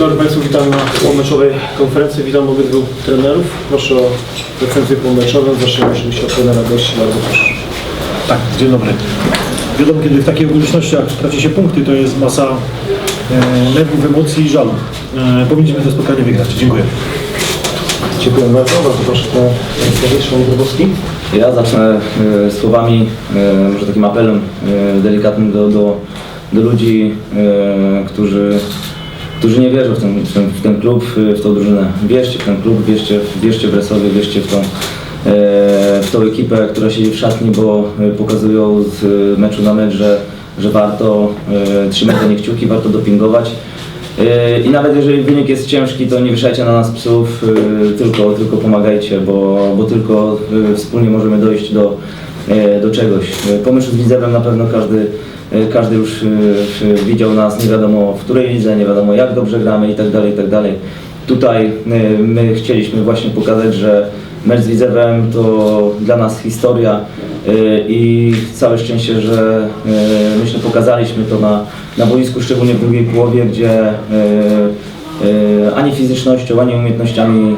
dobry Państwu, witam na pomeczowej konferencji. Witam obydwu trenerów. Proszę o recenzję pomeczową. Zaczniemy oczywiście od trenera gości. Bardzo proszę. Tak, dzień dobry. Wiadomo, kiedy w takich okolicznościach traci się punkty, to jest masa e, nerwów, emocji i żalu. E, powinniśmy to spotkanie wygrać. Dziękuję. Dziękuję bardzo. Bardzo proszę Szymon Grabowski. Ja zacznę e, słowami, e, może takim apelem e, delikatnym do, do, do ludzi, e, którzy, którzy nie wierzą w ten, w, ten, w ten klub, e, w tą drużynę. Wierzcie w ten klub, wierzcie, wierzcie w Bresowie, wierzcie w tą, e, w tą ekipę, która siedzi w szatni, bo e, pokazują z e, meczu na mecz, że, że warto trzymać za nie kciuki, warto dopingować. I nawet jeżeli wynik jest ciężki, to nie wieszajcie na nas psów, tylko, tylko pomagajcie, bo, bo tylko wspólnie możemy dojść do, do czegoś. Pomysł z Widzewem na pewno każdy, każdy już yy, widział nas, nie wiadomo w której lidze, nie wiadomo jak dobrze gramy i tak dalej, i tak. Tutaj yy, my chcieliśmy właśnie pokazać, że mecz z Widzewem to dla nas historia i całe szczęście, że myślę pokazaliśmy to na, na boisku, szczególnie w drugiej połowie, gdzie ani fizycznością, ani umiejętnościami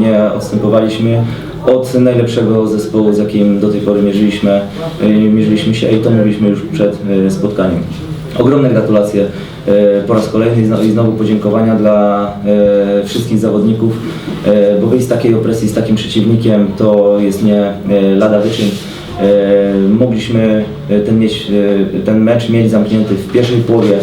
nie odstępowaliśmy od najlepszego zespołu, z jakim do tej pory mierzyliśmy, yy, mierzyliśmy się i to mówiliśmy już przed yy, spotkaniem. Ogromne gratulacje e, po raz kolejny i zno- i znowu podziękowania dla e, wszystkich zawodników, e, bo wyjść z takiej opresji, z takim przeciwnikiem to jest nie e, lada wyczyn. E, Mogliśmy e, ten, mieć, e, ten mecz mieć zamknięty w pierwszej połowie,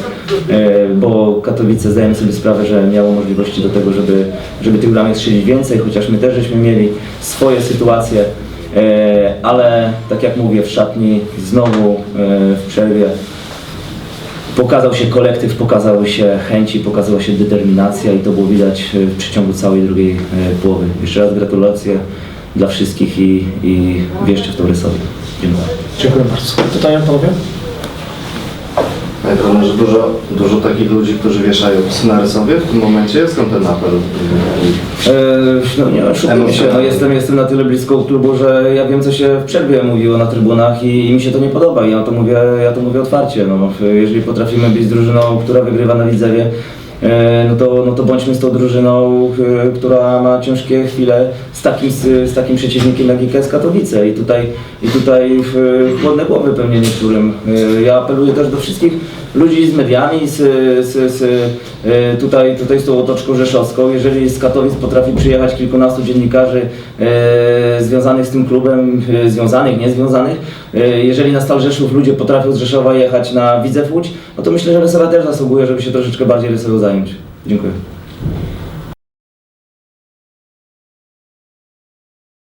bo Katowice zdają sobie sprawę, że miało możliwości do tego, żeby, żeby tych bramek strzelić więcej, chociaż my też żeśmy mieli swoje sytuacje, ale tak jak mówię, w szatni znowu w przerwie Pokazał się kolektyw, pokazały się chęci, pokazała się determinacja i to było widać w przeciągu całej drugiej połowy. Jeszcze raz gratulacje dla wszystkich i, i wierzcie w to rysowi. Dziękuję. Dziękuję bardzo. Pytania panowie? Panie trenerze, dużo, dużo takich ludzi, którzy wieszają psy na rysowie w tym momencie. Skąd ten apel? E, no nie oszukujmy się, no jestem, jestem na tyle blisko klubu, że ja wiem co się w przerwie mówiło na trybunach i, i mi się to nie podoba i ja to mówię, ja to mówię otwarcie. No, jeżeli potrafimy być drużyną, która wygrywa na Widzewie, no to, no to bądźmy z tą drużyną, e, która ma ciężkie chwile z takim, z, takim przeciwnikiem jak IKS Katowice i tutaj, i tutaj w chłodne głowy pewnie niektórym. E, Ja apeluję też do wszystkich ludzi z mediami, z, z, z, e, tutaj, tutaj z tą otoczką rzeszowską. Jeżeli z Katowic potrafi przyjechać kilkunastu dziennikarzy e, związanych z tym klubem, e, związanych, niezwiązanych, e, jeżeli na Stal Rzeszów ludzie potrafią z Rzeszowa jechać na Widzew Łódź, no to myślę, że Rysowa też zasługuje, żeby się troszeczkę bardziej zająć. Dziękuję.